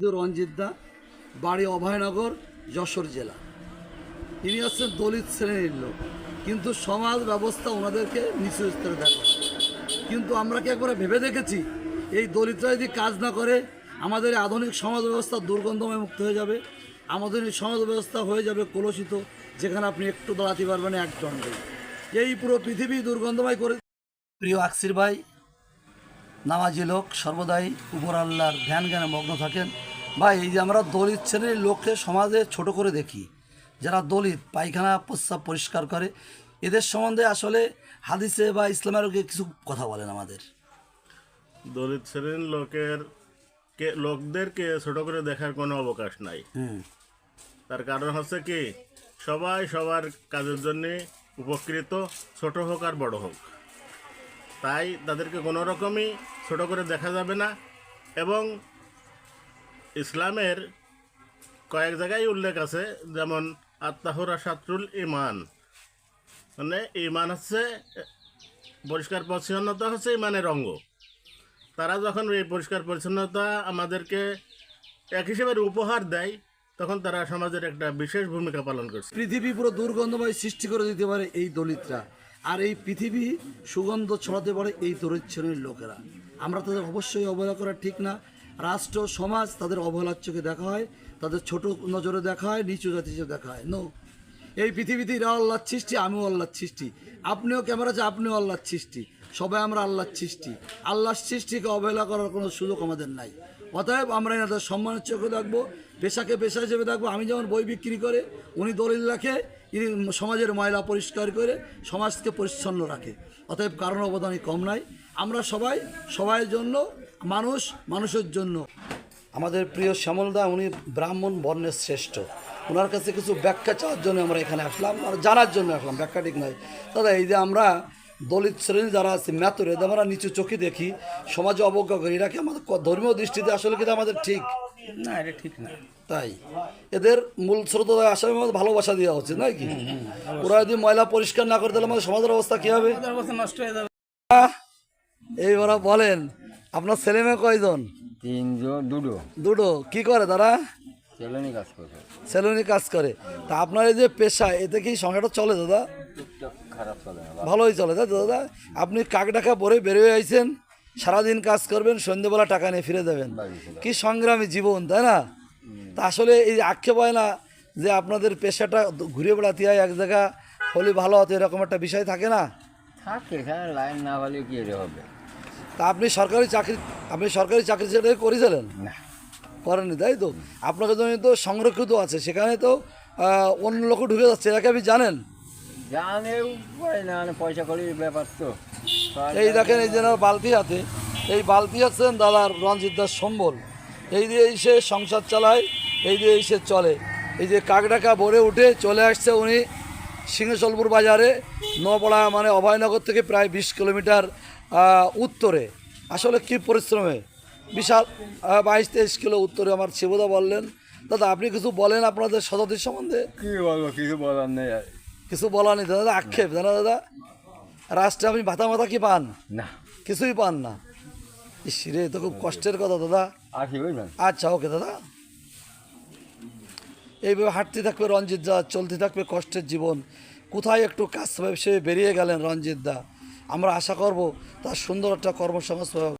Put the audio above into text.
রঞ্জিত দা, বাড়ি অভয়নগর, যশোর জেলা। তিনি হচ্ছেন দলিত শ্রেণির লোক। কিন্তু সমাজ ব্যবস্থা ওনাদেরকে নিচু স্তরে দেখা কিন্তু আমরা কি একবারে ভেবে দেখেছি, এই দলিতরা যদি কাজ না করে, আমাদের আধুনিক সমাজ ব্যবস্থা দুর্গন্ধময় মুক্ত হয়ে যাবে। আমাদের এই সমাজ ব্যবস্থা হয়ে যাবে কলুষিত, যেখানে আপনি একটু দাঁড়াতে পারবেন এক দণ্ডে। এই পুরো পৃথিবী দুর্গন্ধময় করে প্রিয় আকসির ভাই নামাজি লোক সর্বদাই উপর আল্লাহর ধ্যান জ্ঞানে মগ্ন থাকেন। বা এই যে আমরা দলিত শ্রেণির লোককে সমাজে ছোট করে দেখি যারা দলিত পায়খানা প্রস্রাব পরিষ্কার করে এদের সম্বন্ধে আসলে হাদিসে বা ইসলামের কিছু কথা বলেন আমাদের। দলিত শ্রেণির লোকের কে লোকদেরকে ছোট করে দেখার কোনো অবকাশ নাই। তার কারণ হচ্ছে কি সবাই সবার কাজের জন্য উপকৃত ছোট হোক আর বড় হোক। তাই তাদেরকে কোনো রকমই ছোট করে দেখা যাবে না এবং ইসলামের কয়েক জায়গায় উল্লেখ আছে, যেমন আত্মাহুরা সাতরুল ইমান মানে ইমান হচ্ছে, পরিষ্কার পরিচ্ছন্নতা হচ্ছে ইমানের অঙ্গ। তারা যখন এই পরিষ্কার পরিচ্ছন্নতা আমাদেরকে এক হিসেবে উপহার দেয়, তখন তারা সমাজের একটা বিশেষ ভূমিকা পালন করছে। পৃথিবী পুরো দুর্গন্ধময় সৃষ্টি করে দিতে পারে এই দলিতরা। আর এই পৃথিবী সুগন্ধ ছড়াতে পারে এই দলিত শ্রেণির লোকেরা। আমরা তাদের অবশ্যই অবহেলা করা ঠিক না। রাষ্ট্র, সমাজ তাদের অবহেলার চোখে দেখা হয়, তাদের ছোট নজরে দেখা হয়, নিচু জাতি হিসেবে দেখা হয়। নো এই পৃথিবীতে এরা আল্লাহর সৃষ্টি, আমিও আল্লাহর সৃষ্টি। আপনিও ক্যামেরা আছে আপনিও আল্লাহ সৃষ্টি। সবাই আমরা আল্লাহর সৃষ্টি। আল্লাহর সৃষ্টিকে অবহেলা করার কোনো সুযোগ আমাদের নাই। অতএব আমরা এনাদের সম্মানের চোখে দেখব, পেশাকে পেশা হিসেবে দেখব। আমি যেমন বই বিক্রি করে, উনি দলিল রাখে, ইনি সমাজের ময়লা পরিষ্কার করে, সমাজকে পরিচ্ছন্ন রাখে। অতএব কারণ অবদানই কম নাই। আমরা সবাই, সবাইয়ের জন্য, মানুষ, মানুষের জন্য। আমাদের প্রিয় শ্যামলদা, উনি ব্রাহ্মণ বর্ণের শ্রেষ্ঠ। ওনার কাছে কিছু ব্যাখ্যা চাওয়ার জন্য আমরা এখানে আসলাম, আর জানার জন্য আসলাম। ব্যাখ্যা ঠিক নয় দাদা এই যে আমরা দলিত শ্রেণি যারা আছে ম্যাতরে আমরা নিচু চোখে দেখি সমাজে অবজ্ঞা করি। এরা কি আমাদের ধর্মীয় দৃষ্টিতে আসলে কিন্তু আমাদের ঠিক? না এটা ঠিক না। তাই। এদের মূল স্রোত আসামে আমাদের ভালোবাসা দেওয়া হচ্ছে নাকি কি? ওরা যদি ময়লা পরিষ্কার না করে তাহলে আমাদের সমাজের অবস্থা কী হবে? ওদের অবস্থা নষ্ট হয়ে যাবে। এইবার বলেন আপনার ছেলে মেয়ে কয়জন? তিনজন দুটো। দুটো। কি করে তারা? সেলুনি কাজ করবে সেলুনি কাজ করে। তা আপনার এই যে পেশা এতে কি সংসারটা চলে দাদা? খারাপ চলে ভালোই চলে তাই দাদা? আপনি কাক ডাকা পরে বেরিয়ে আইছেন সারাদিন কাজ করবেন সন্ধ্যেবেলা টাকা নিয়ে ফিরে দেবেন কি সংগ্রামী জীবন তাই না? তা আসলে এই আক্ষেপ হয় না যে আপনাদের পেশাটা ঘুরে বেড়াতে হয় এক জায়গা হলে ভালো হতো এরকম একটা বিষয় থাকে না? থাকে হ্যাঁ লাইন না হলে কি হবে? তা আপনি সরকারি চাকরি আপনি সরকারি চাকরি সেটা করেছিলেন? না। করেননি তাই তো? আপনাকে জন্য তো সংরক্ষিত আছে সেখানে তো অন্য লোক ঢুকে যাচ্ছে এটাকে আপনি জানেন? জানে না মানে পয়সা করির ব্যাপার তো। এই দেখেন এই যে বালতি হাতে এই বালতি আছেন দাদার রঞ্জিত দাস সম্বল? এই দিয়ে সে সংসার চালায় এই দিয়ে সে চলে। এই যে কাকডাকা ভরে উঠে চলে আসছে উনি সিংহসলপুর বাজারে নপড়া মানে অভয়নগর থেকে প্রায় বিশ কিলোমিটার উত্তরে। আসলে কি পরিশ্রমে? বিশাল বাইশ তেইশ কিলো উত্তরে আমার শিবদা বললেন দাদা আপনি কিছু বলেন আপনাদের সততির সম্বন্ধে? কি বলব কিছু বলার নেই কিছু বলার নেই দাদা আক্ষেপ জানা দাদা রাষ্ট্রে আপনি ভাতা মাথা কি পান? না। কিছুই পান না। ইস রে তো খুব কষ্টের কথা দাদা। আচ্ছা ওকে দাদা। এইভাবে হাঁটতে থাকবে রঞ্জিত দা চলতে থাকবে কষ্টের জীবন। কোথায় একটু কাজ সে বেরিয়ে গেলেন রঞ্জিত দা? আমরা আশা করব তার সুন্দর একটা কর্মসংস্থান